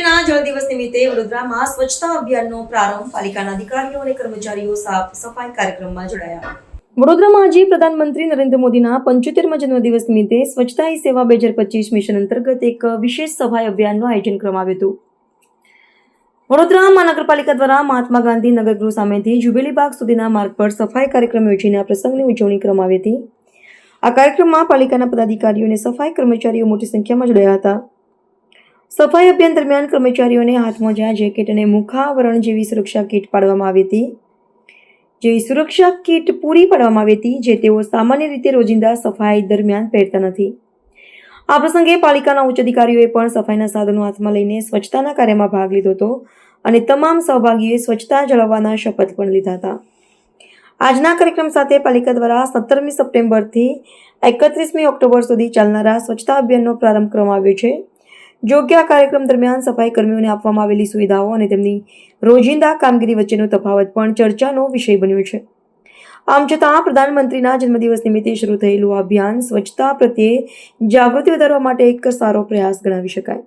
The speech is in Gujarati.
નિમિત્તે વડોદરામાં સ્વચ્છતા અભિયાનનો પ્રારંભ પાલિકાના અધિકારીઓ અને કર્મચારીઓ સાફ સફાઈ કાર્યક્રમમાં જોડાયા. વડોદરામાં આજે પ્રધાનમંત્રી નરેન્દ્ર મોદીના પંચોતેરમા જન્મદિવસ નિમિત્તે સ્વચ્છતા હી સેવા બે હજાર પચીસ મિશન અંતર્ગત એક વિશેષ સફાઈ અભિયાનનું આયોજન કરવામાં આવ્યું હતું. વડોદરા મહાનગરપાલિકા દ્વારા મહાત્મા ગાંધી નગરગૃહ સામેથી જુબેલી બાગ સુધીના માર્ગ પર સફાઈ કાર્યક્રમ યોજીને આ પ્રસંગની ઉજવણી કરવામાં આવી હતી. આ કાર્યક્રમમાં પાલિકાના પદાધિકારીઓ અને સફાઈ કર્મચારીઓ મોટી સંખ્યામાં જોડાયા હતા. સફાઈ અભિયાન દરમિયાન કર્મચારીઓને હાથમોજા જેકેટ અને મુખાવરણ જેવી સુરક્ષા કીટ પાડવામાં આવી હતી. જેવી સુરક્ષા કીટ પૂરી પાડવામાં આવી હતી જે તેઓ સામાન્ય રીતે રોજિંદા સફાઈ દરમિયાન પહેરતા નથી. આ પ્રસંગે પાલિકાના ઉચ્ચ અધિકારીઓએ પણ સફાઈના સાધનો હાથમાં લઈને સ્વચ્છતાના કાર્યમાં ભાગ લીધો હતો અને તમામ સહભાગીઓએ સ્વચ્છતા જાળવવાના શપથ પણ લીધા હતા. આજના કાર્યક્રમ સાથે પાલિકા દ્વારા સત્તરમી સપ્ટેમ્બરથી એકત્રીસમી ઓક્ટોબર સુધી ચાલનારા સ્વચ્છતા અભિયાનનો પ્રારંભ કરવામાં આવ્યો છે. જો આ કાર્યક્રમ દરમિયાન સફાઈ કર્મીઓને આપવામાં આવેલી સુવિધાઓ અને તેમની રોજિંદા કામગીરી વચ્ચેનો તફાવત પણ ચર્ચાનો વિષય બન્યો છે. આમ છતાં, પ્રધાનમંત્રીના જન્મદિવસ નિમિત્તે શરૂ થયેલું અભિયાન સ્વચ્છતા પ્રત્યે જાગૃતિ વધારવા માટે એક સારો પ્રયાસ ગણાવી શકાય.